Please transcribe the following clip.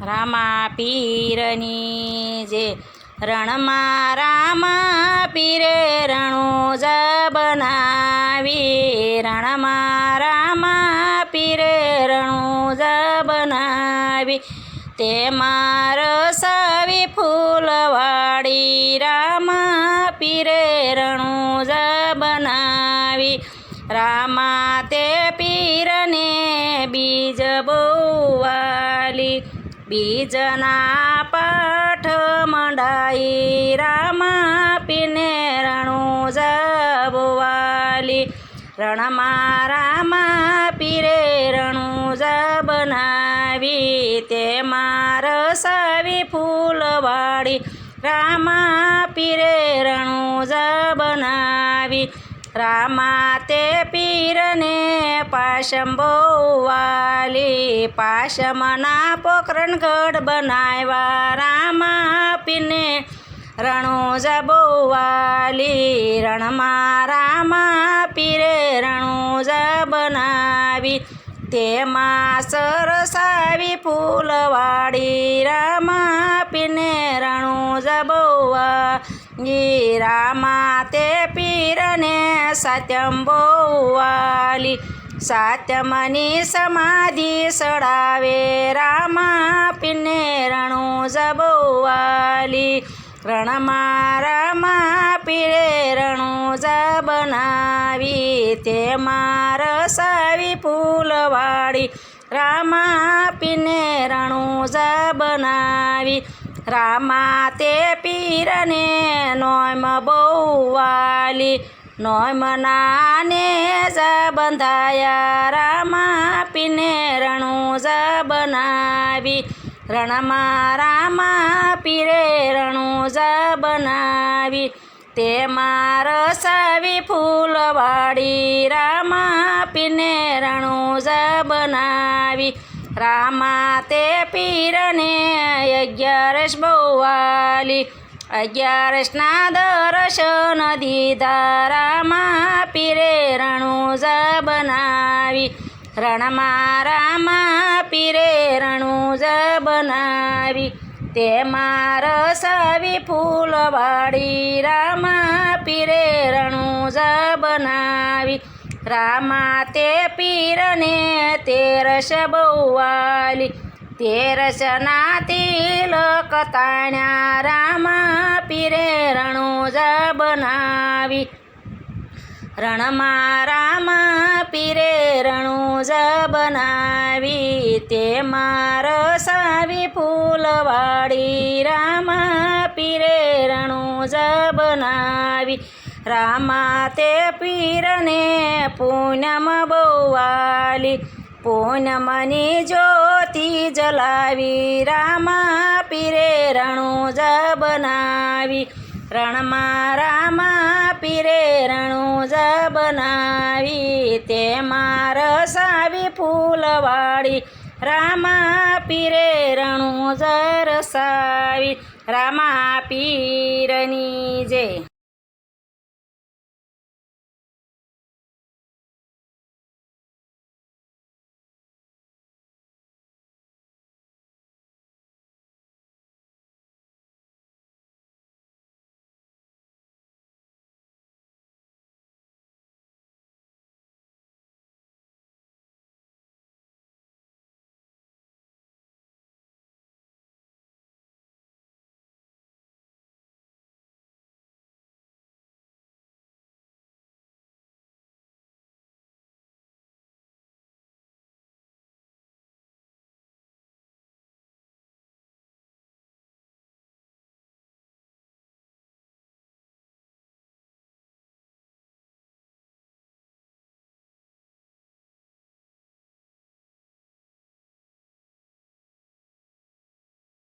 રામા પીરની જે રણમાં રામા પીરે રણું જ બનાવી. રણમાં રામા પીરે રણું જ બનાવી. તેમાં રસાવી ફૂલવાડી રામા પીરે રણું જ બનાવી. રામા તે પીરને બીજ બહુવાલી બીજના પાઠ મંડાઈ, રામા પીને રણું જબવાલી. રણમાં રામા પીરે રણું જ બનાવી તેમાં રસાવી ફૂલવાળી. રામા પીરે રણું જ બનાવી રામા તે પીરને પાશમ બહુવાલી પાશમના પોકરણગઢ બનાવ્યા રામા પીને રણું જ બહુવાલી રણમાં રામા પીરે રણું જ બનાવી તેમાં તે પીરને સત્યમ બહુવાલી સાત્યમની સમાધિ સડાવે રામા પીને રણું જ બહુવાલી રણમાં રામા પીરે રણું જ બનાવી તેમાં રસાવી ફૂલવાડી રામા પીને રણું જ બનાવી રામા તે પીરને નોમ બહુવાલી નોમ નાને જ બંધાયા. રામા પીને રણું જ બનાવી. રણમાં રામા પીરે રણું જ બનાવી. તેમાં રસાવી ફૂલવાડી રામા પીને રણું જ બનાવી. રામા તે પીરને અગિયારસ બહુવાલી અગિયારસના દર્શન દીધા રામા પીરે રણું જ બનાવી રણમાં રામા પીરે રણું જ બનાવી તેમાં રસાવી ફૂલવાડી રામા પીરે રણું જ બનાવી રામા તે પીરને તેરસ બહુવાલી તેરસના તિલક તાણ્યા રામા પીરે રણું જ બનાવી રણમાં રામ પીરે રણું જ બનાવી તેમાં રસાવી ફૂલવાડી રામ પીરે રણું જ બનાવી રામા તે પીરને પૂનમ બહુવાલી. પૂનમની જ્યોતિ જલાવી, રામા પીરે રણું જ બનાવી રણમાં રામા પીરે રણું જ બનાવી તેમાં રસાવી ફૂલવાળી. રામા પીરે રણું જ રસાવી રામા પીરની જય